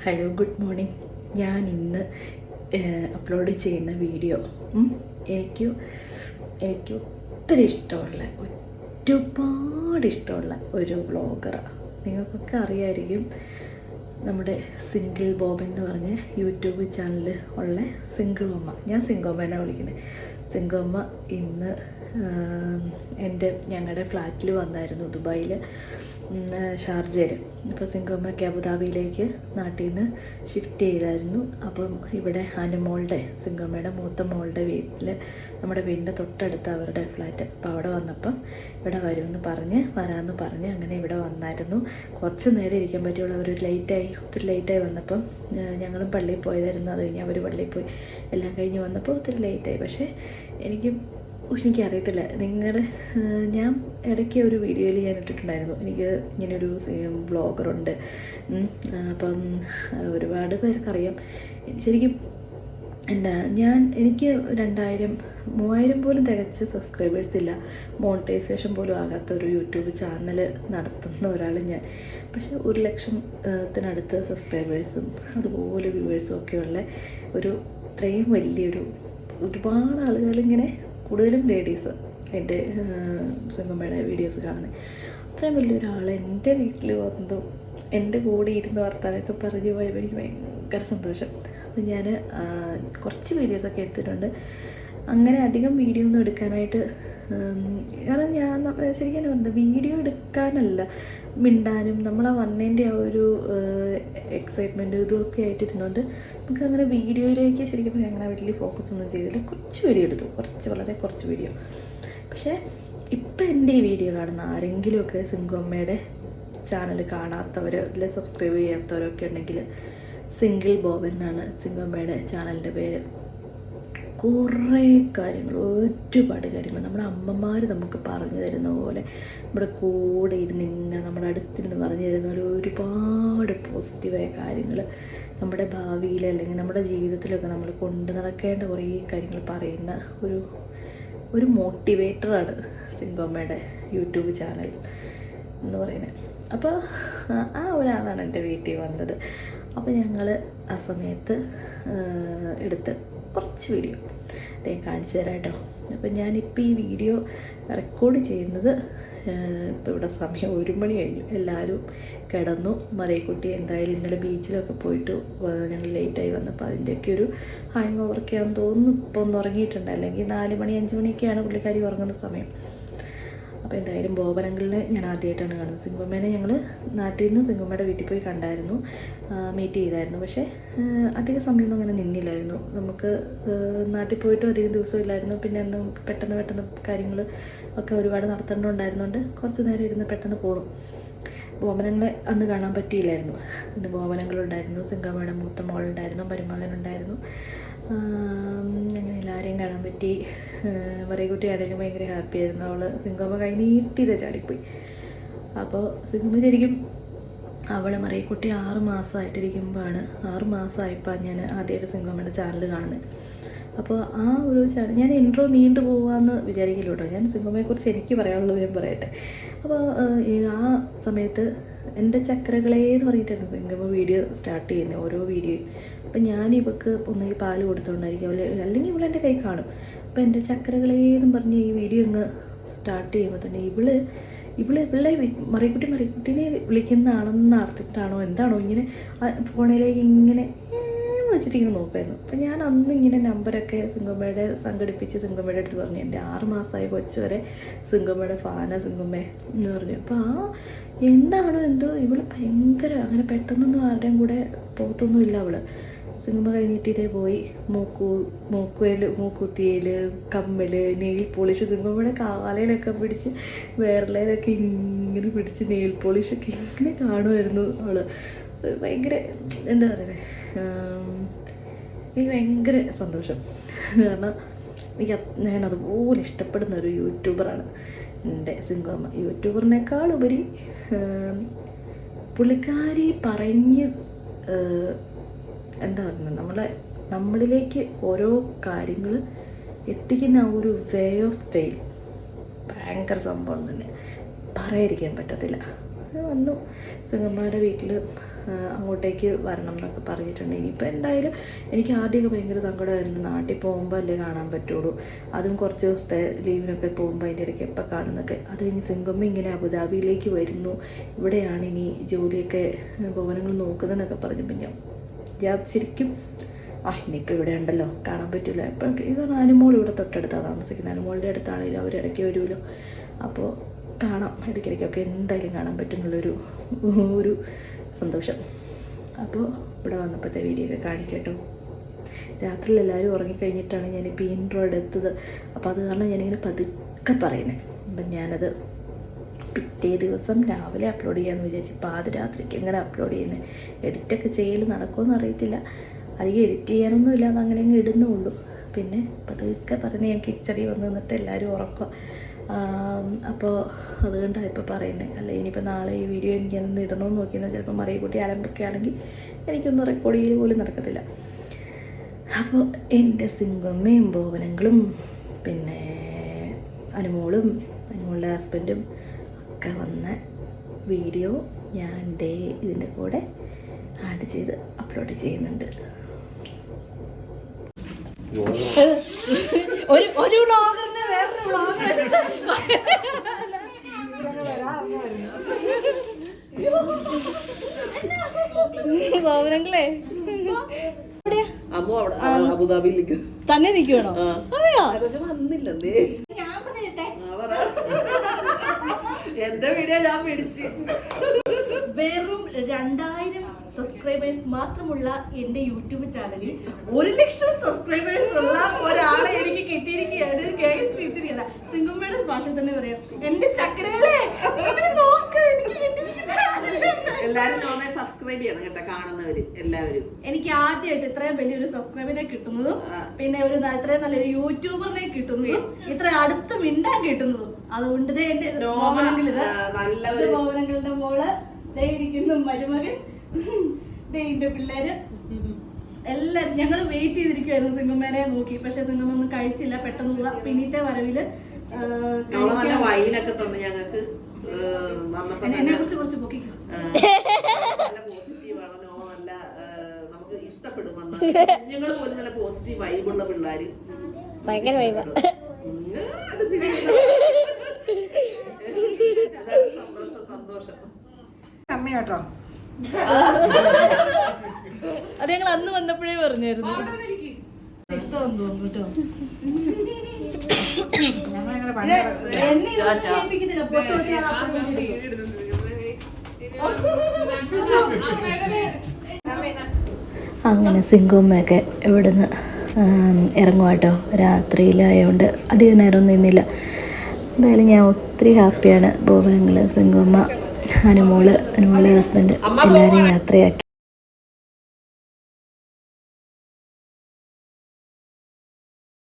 Hello good morning ഞാൻ ഇന്ന് upload ചെയ്യുന്ന വീഡിയോ എനിക്ക് എനിക്ക് ഒത്തിരി ഇഷ്ടമുള്ള ഒരുപാട് ഇഷ്ടമുള്ള ഒരു വ്ളോഗറാണ് നിങ്ങൾക്കൊക്കെ അറിയായിരിക്കും നമ്മുടെ സിംഗിൾ ബോബൻ എന്ന് പറഞ്ഞ യൂട്യൂബ് ചാനൽ ഉള്ള സിംഗിൾ ഉമ്മ. ഞാൻ സിംഗോമ്മേനെ വിളിക്കുന്നത് സിംഗോമ്മ ഇന്ന് എന്റെ ഞങ്ങളുടെ ഫ്ലാറ്റിൽ വന്നായിരുന്നു ദുബായിൽ ഷാർജയിൽ. അപ്പോൾ സിംഗോമ്മയ്ക്ക് അബുദാബിയിലേക്ക് നാട്ടിൽ നിന്ന് ഷിഫ്റ്റ് ചെയ്തായിരുന്നു. അപ്പം ഇവിടെ അനുമോളുടെ സിംഗമ്മയുടെ മൂത്ത മോളുടെ വീട്ടിൽ നമ്മുടെ വീടിന്റെ തൊട്ടടുത്ത് അവരുടെ ഫ്ലാറ്റ്. അപ്പോൾ അവിടെ വന്നപ്പം ഇവിടെ വരുമെന്ന് പറഞ്ഞ് വരാമെന്ന് പറഞ്ഞ് അങ്ങനെ ഇവിടെ വന്നായിരുന്നു. കുറച്ച് നേരം ഇരിക്കാൻ പറ്റുള്ളൂ അവർ ലേറ്റായി ഒത്തിരി ലേറ്റായി വന്നപ്പം ഞങ്ങളും പള്ളിയിൽ പോയതായിരുന്നു. അത് കഴിഞ്ഞ് അവർ പള്ളിയിൽ പോയി. എല്ലാം കഴിഞ്ഞ് വന്നപ്പോൾ ഒത്തിരി ലേറ്റായി പക്ഷേ എനിക്ക് എനിക്കറിയത്തില്ല. നിങ്ങൾ ഞാൻ ഇടയ്ക്ക് ഒരു വീഡിയോയിൽ ഞാൻ ഇട്ടിട്ടുണ്ടായിരുന്നു. എനിക്ക് ഇങ്ങനൊരു ബ്ലോഗറുണ്ട് അപ്പം ഒരുപാട് പേർക്കറിയാം. ശരിക്കും എന്താ ഞാൻ എനിക്ക് രണ്ടായിരം മൂവായിരം പോലും തികച്ച് സബ്സ്ക്രൈബേഴ്സ് ഇല്ല. മോണിറ്റൈസേഷൻ പോലും ആകാത്ത ഒരു യൂട്യൂബ് ചാനൽ നടത്തുന്ന ഒരാൾ ഞാൻ. പക്ഷേ ഒരു ലക്ഷത്തിനടുത്ത് സബ്സ്ക്രൈബേഴ്സും അതുപോലെ വ്യൂവേഴ്സും ഒക്കെയുള്ള ഒരു ഇത്രയും വലിയൊരു ഒരുപാട് ആളുകൾ ഇങ്ങനെ കൂടുതലും ലേഡീസ് എന്റെ സിനിമയുടെ വീഡിയോസ് കാണുന്നത് അത്രയും വലിയൊരാൾ എന്റെ വീട്ടിൽ വന്നു എന്റെ കൂടെ ഇരുന്ന് വർത്താനൊക്കെ പറഞ്ഞു പോയപ്പോൾ എനിക്ക് ഭയങ്കര സന്തോഷം. അപ്പം ഞാൻ കുറച്ച് വീഡിയോസൊക്കെ എടുത്തിട്ടുണ്ട്. അങ്ങനെ അധികം വീഡിയോ ഒന്നും എടുക്കാനായിട്ട് കാരണം ഞാൻ ശരിക്കും പറഞ്ഞത് വീഡിയോ എടുക്കാനല്ല മിണ്ടാനും നമ്മളാ വന്നതിന്റെ ആ ഒരു എക്സൈറ്റ്മെന്റ് ഇതൊക്കെ ആയിട്ടിരുന്നുകൊണ്ട് നമുക്ക് അങ്ങനെ വീഡിയോയിലേക്ക് ശരിക്കും പറഞ്ഞാൽ അങ്ങനെ വീട്ടിൽ ഫോക്കസ് ഒന്നും ചെയ്തില്ല. കുറച്ച് വീഡിയോ എടുത്തു. കുറച്ച് വളരെ കുറച്ച് വീഡിയോ പക്ഷേ ഇപ്പം എന്റെ ഈ വീഡിയോ കാണുന്ന ആരെങ്കിലുമൊക്കെ സിംഗമ്മയുടെ ചാനൽ കാണാത്തവർ അല്ലെ സബ്സ്ക്രൈബ് ചെയ്യാത്തവരൊക്കെ ഉണ്ടെങ്കിൽ സിംഗിൾ ബോബ് എന്നാണ് സിംഗമ്മയുടെ ചാനലിന്റെ പേര്. കുറേ കാര്യങ്ങൾ ഒരുപാട് കാര്യങ്ങൾ നമ്മുടെ അമ്മമാർ നമുക്ക് പറഞ്ഞു തരുന്ന പോലെ നമ്മുടെ കൂടെ ഇരുന്ന് ഇങ്ങനെ നമ്മുടെ അടുത്തിരുന്ന് പറഞ്ഞു തരുന്ന പോലെ ഒരുപാട് പോസിറ്റീവായ കാര്യങ്ങൾ നമ്മുടെ ഭാവിയിൽ അല്ലെങ്കിൽ നമ്മുടെ ജീവിതത്തിലൊക്കെ നമ്മൾ കൊണ്ടു നടക്കേണ്ട കുറേ കാര്യങ്ങൾ പറയുന്ന ഒരു ഒരു മോട്ടിവേറ്ററാണ് സിംഗോമ്മയുടെ യൂട്യൂബ് ചാനൽ എന്ന് പറയുന്നത്. അപ്പോൾ ആ ഒരാളാണ് എന്റെ വീട്ടിൽ വന്നത്. അപ്പോൾ ഞങ്ങൾ ആ സമയത്ത് എടുത്ത് കുറച്ച് വീഡിയോ അതേ കാണിച്ചു തരാം കേട്ടോ. അപ്പോൾ ഞാനിപ്പോൾ ഈ വീഡിയോ റെക്കോർഡ് ചെയ്യുന്നത് ഇപ്പോൾ ഇവിടെ സമയം ഒരു മണി കഴിഞ്ഞു. എല്ലാവരും കിടന്നു. മറിയക്കുട്ടി എന്തായാലും ഇന്നലെ ബീച്ചിലൊക്കെ പോയിട്ട് ഞങ്ങൾ ലേറ്റായി വന്നപ്പോൾ അതിന്റെയൊക്കെ ഒരു ഹാങ് ഓവറൊക്കെ ആണെന്ന് തോന്നുന്നു. ഇപ്പോൾ ഒന്ന് ഉറങ്ങിയിട്ടുണ്ട്. അല്ലെങ്കിൽ നാല് മണി അഞ്ച് മണിയൊക്കെയാണ് പുള്ളിക്കാരി ഉറങ്ങുന്ന സമയം. അപ്പോൾ എന്തായാലും ബോബനങ്ങളിനെ ഞാൻ ആദ്യമായിട്ടാണ് കാണുന്നത്. സിംഗമ്മേനെ ഞങ്ങൾ നാട്ടിൽ നിന്ന് സിംഗമ്മയുടെ വീട്ടിൽ പോയി കണ്ടായിരുന്നു. മീറ്റ് ചെയ്തായിരുന്നു. പക്ഷേ അധിക സമയമൊന്നും അങ്ങനെ നിന്നില്ലായിരുന്നു. നമുക്ക് നാട്ടിൽ പോയിട്ടും അധികം ദിവസമില്ലായിരുന്നു. പിന്നെ അന്ന് പെട്ടെന്ന് പെട്ടെന്ന് കാര്യങ്ങൾ ഒക്കെ ഒരുപാട് നടത്തേണ്ടതുണ്ടായിരുന്നുകൊണ്ട് കുറച്ച് നേരം ഇരുന്ന് പെട്ടെന്ന് പോന്നു. ബോമനങ്ങളെ അന്ന് കാണാൻ പറ്റിയില്ലായിരുന്നു. അന്ന് ബോമനങ്ങളുണ്ടായിരുന്നു സിംഗമ്മയുടെ മൂത്ത മോളുണ്ടായിരുന്നു. മരുമകനുണ്ടായിരുന്നു. അങ്ങനെ എല്ലാവരെയും കാണാൻ പറ്റി. മറിയക്കുട്ടിയാണെങ്കിലും ഭയങ്കര ഹാപ്പി ആയിരുന്നു. അവൾ സിംഗമ്മ കൈ നീട്ടിയത് ചാടിപ്പോയി. അപ്പോൾ സിംഗമ്മ ശരിക്കും അവൾ മറിയക്കുട്ടി ആറ് മാസമായിട്ടിരിക്കുമ്പോഴാണ് ആറ് മാസമായപ്പോൾ ഞാൻ ആദ്യമായിട്ട് സിംഗമ്മയുടെ ചാനൽ കാണുന്നത്. അപ്പോൾ ആ ഒരു ചാനൽ ഞാൻ ഇൻട്രോ നീണ്ടു പോകാമെന്ന് വിചാരിക്കില്ല കേട്ടോ. ഞാൻ സിംഹമയെക്കുറിച്ച് എനിക്ക് പറയാനുള്ളത് ഞാൻ പറയട്ടെ. അപ്പോൾ ആ സമയത്ത് എന്റെ ചക്രകളേന്ന് പറഞ്ഞിട്ടായിരുന്നു വീഡിയോ സ്റ്റാർട്ട് ചെയ്യുന്നത് ഓരോ വീഡിയോയും അപ്പം ഞാൻ ഇവക്ക് ഒന്നുകിൽ പാൽ കൊടുത്തുകൊണ്ടായിരിക്കും അല്ലെ അല്ലെങ്കിൽ ഇവളെന്റെ കൈ കാണും. അപ്പോൾ എന്റെ ചക്കരകളേ എന്നും പറഞ്ഞ് ഈ വീഡിയോ അങ്ങ് സ്റ്റാർട്ട് ചെയ്യുമ്പോൾ തന്നെ ഇവൾ ഇവൾ ഇവളെ മറിക്കുട്ടി മറിക്കുട്ടിനെ വിളിക്കുന്ന ആണെന്ന് അർത്ഥിട്ടാണോ എന്താണോ ഇങ്ങനെ ഫോണിലേക്ക് ഇങ്ങനെ വെച്ചിട്ട് ഇങ്ങനെ നോക്കുമായിരുന്നു അപ്പം ഞാൻ അന്ന് ഇങ്ങനെ നമ്പറൊക്കെ സിംഗമ്മയുടെ സംഘടിപ്പിച്ച് സിംഗമ്മയുടെ അടുത്ത് പറഞ്ഞു എന്റെ ആറ് മാസമായി കൊച്ചു വരെ സിംഗമ്മയുടെ ഫാന സിംഗമ്മേ എന്ന് പറഞ്ഞു. അപ്പോൾ ആ എന്താണോ എന്തോ ഇവൾ ഭയങ്കര അങ്ങനെ പെട്ടെന്നൊന്നും ആരുടെയും കൂടെ പോകത്തൊന്നും ഇല്ല അവൾ. സിംഗമ്മ കൈ നീട്ടിയിട്ടേ പോയി. മൂക്കൂ മൂക്കുവേൽ മൂക്കുത്തിയേൽ കമ്മൽ നെയിൽ പോളിഷ് സിംഗമ്മയുടെ കാലയിലൊക്കെ പിടിച്ച് വേറെ ഇങ്ങനെ പിടിച്ച് നെയിൽ പോളിഷൊക്കെ ഇങ്ങനെ കാണുമായിരുന്നു അവൾ. ഭയങ്കര എന്താ പറയുന്നത് എനിക്ക് ഭയങ്കര സന്തോഷം. കാരണം എനിക്ക് ഞാൻ അതുപോലെ ഇഷ്ടപ്പെടുന്ന ഒരു യൂട്യൂബറാണ് എന്റെ സിംഗമ്മ. യൂട്യൂബറിനേക്കാൾ ഉപരി പുള്ളിക്കാരി പറഞ്ഞ് എന്താ പറയുക നമ്മളെ നമ്മളിലേക്ക് ഓരോ കാര്യങ്ങൾ എത്തിക്കുന്ന ആ ഒരു വേ ഓഫ് സ്റ്റൈൽ ഭയങ്കര സംഭവം തന്നെ. പറയാതിരിക്കാൻ പറ്റത്തില്ല. അത് വന്നു. സുഗമ്മയുടെ വീട്ടിൽ അങ്ങോട്ടേക്ക് വരണം എന്നൊക്കെ പറഞ്ഞിട്ടുണ്ട്. ഇനിയിപ്പോൾ എന്തായാലും എനിക്ക് ആദ്യമൊക്കെ ഭയങ്കര സങ്കടമായിരുന്നു. നാട്ടിൽ പോകുമ്പോൾ അല്ലേ കാണാൻ പറ്റുള്ളൂ. അതും കുറച്ച് ദിവസത്തെ ലീവിനൊക്കെ പോകുമ്പോൾ അതിന്റെ ഇടയ്ക്ക് എപ്പോൾ കാണുന്നൊക്കെ. അത് കഴിഞ്ഞ് സിംഗമ്മ ഇങ്ങനെ അബുദാബിയിലേക്ക് വരുന്നു. ഇവിടെയാണ് ഇനി ജോലിയൊക്കെ ഭവനങ്ങൾ നോക്കുന്നതെന്നൊക്കെ പറഞ്ഞപ്പോൾ ഞാൻ ഞാൻ ശരിക്കും ആ ഇനിയിപ്പോൾ ഇവിടെ ഉണ്ടല്ലോ കാണാൻ പറ്റില്ല ഇപ്പം ഇത് അനുമോൾ ഇവിടെ തൊട്ടടുത്താണ് താമസിക്കുന്നത്. അനുമോളുടെ അടുത്താണെങ്കിലും അവർ ഇടയ്ക്ക് വരുമല്ലോ. അപ്പോൾ കാണാം. ഇടയ്ക്കിടയ്ക്കൊക്കെ എന്തായാലും കാണാൻ പറ്റുന്നുള്ളൊരു ഒരു സന്തോഷം. അപ്പോൾ ഇവിടെ വന്നപ്പോഴത്തെ വീഡിയോ ഒക്കെ കാണിക്കട്ടോ. രാത്രിയിൽ എല്ലാവരും ഉറങ്ങിക്കഴിഞ്ഞിട്ടാണ് ഞാനിപ്പോൾ ഈ ഇൻട്രോ എടുത്തത്. അപ്പോൾ അത് കാരണം ഞാനിങ്ങനെ പതുക്കെ പറയുന്നത് അപ്പം ഞാനത് പിറ്റേ ദിവസം രാവിലെ അപ്ലോഡ് ചെയ്യാമെന്ന് വിചാരിച്ചു പാതിരാത്രിക്ക് എങ്ങനെ അപ്ലോഡ് ചെയ്യുന്നത് എഡിറ്റൊക്കെ ചെയ്യൽ നടക്കുമെന്ന് അറിയത്തില്ല. അല്ലെങ്കിൽ എഡിറ്റ് ചെയ്യാനൊന്നും ഇല്ല അത് അങ്ങനെ അങ്ങ് ഇടുന്നുള്ളൂ. പിന്നെ പതുക്കെ പറഞ്ഞ് ഞാൻ കിച്ചടി വന്ന് നിന്നിട്ട് എല്ലാവരും ഉറക്കുക അപ്പോൾ അതുകൊണ്ടാണ് ഇപ്പോൾ പറയുന്നത് അല്ല ഇനിയിപ്പോൾ നാളെ ഈ വീഡിയോ എനിക്ക് എന്ന് ഇടണമെന്ന് നോക്കിയെന്നാൽ ചിലപ്പോൾ മറിയക്കുട്ടി അലമ്പൊക്കെ ആണെങ്കിൽ എനിക്കൊന്നും റെക്കോർഡ് ചെയ്യൽ പോലും നടക്കത്തില്ല. അപ്പോൾ എന്റെ സിംഗമ്മയും ഭോവനങ്ങളും പിന്നെ അനുമോളും അനുമോളുടെ ഹസ്ബൻഡും ഒക്കെ വന്ന വീഡിയോ ഞാൻ ഡേ ഇതിന്റെ കൂടെ ആഡ് ചെയ്ത് അപ്ലോഡ് ചെയ്യുന്നുണ്ട്. ഒരു ഒരു വ്ളോഗറിന് ഭവനങ്ങളെ അവിടെ അബുദാബിയിലേക്ക്. തന്നെ നിൽക്കണോ അതെയോ? പക്ഷെ. എന്റെ വീഡിയോ ഞാൻ പിടിച്ച്. വെറും രണ്ടായിരം സബ്സ്ക്രൈബേഴ്സ് മാത്രമുള്ള എന്റെ യൂട്യൂബ് ചാനലിൽ ഒരു ലക്ഷം സബ്സ്ക്രൈബേഴ്സ് ഉള്ള ഒരാളെ എനിക്ക് കിട്ടിയിരിക്കുകയാണ്. ഗൈസ് കിട്ടിയിരിക്കുന്നത് സിംഗമ്മയുടെ ഭാഷ തന്നെ പറയാം. എന്റെ ചക്രകളെ നോക്ക് എനിക്ക് കിട്ടിയിരിക്കുന്ന എല്ലാരും നോമെ സബ്സ്ക്രൈബ് ചെയ്യണം കേട്ടോ കാണുന്നവര് എല്ലാവരും. എനിക്ക് ആദ്യമായിട്ട് ഇത്രയും വലിയൊരു സബ്സ്ക്രൈബറിനെ കിട്ടുന്നതും പിന്നെ ഒരു ഇത്രയും നല്ലൊരു യൂട്യൂബറിനെ കിട്ടുന്നതും ഇത്ര അടുത്ത് മിണ്ടാൻ കിട്ടുന്നതും. അതുകൊണ്ട് എന്റെ ഭോവനങ്ങളുടെ മോൾ ഇരിക്കുന്നു മരുമകൻ. എന്റെ പിള്ളേര്. എല്ലാരും ഞങ്ങൾ വെയിറ്റ് ചെയ്തിരിക്കുവായിരുന്നു സിംഗമ്മേനെ നോക്കി. പക്ഷെ സിംഗമ്മ ഒന്നും കഴിച്ചില്ല പെട്ടെന്നുള്ള പിന്നീത്തെ വരവിൽ നല്ല തന്ന് ഞങ്ങൾക്ക്. എന്നെ- കുറിച്ച് കുറച്ച് പൊക്കിക്കോ. നമുക്ക് ഇഷ്ടപ്പെടും പോലും നല്ല പോസിറ്റീവ് വൈബുള്ള പിള്ളേര്. ഭയങ്കര വൈബ സന്തോഷം സന്തോഷം. അത് ഞങ്ങൾ അന്ന് വന്നപ്പോഴേ പറഞ്ഞായിരുന്നു. ഇഷ്ടമെന്ന് തോന്നുന്നു കേട്ടോ. അങ്ങനെ സിംഗമ്മയൊക്കെ ഇവിടുന്ന് ഇറങ്ങും കേട്ടോ രാത്രിയിലായതുകൊണ്ട് അധികം നേരമൊന്നും നിന്നില്ല. എന്തായാലും ഞാൻ ഒത്തിരി ഹാപ്പിയാണ് ബോബനങ്ങൾ സിംഗമ്മ. അനുമോൾ അനുമോളുടെ ഹസ്ബൻഡ് എല്ലാവരെയും യാത്രയാക്കി.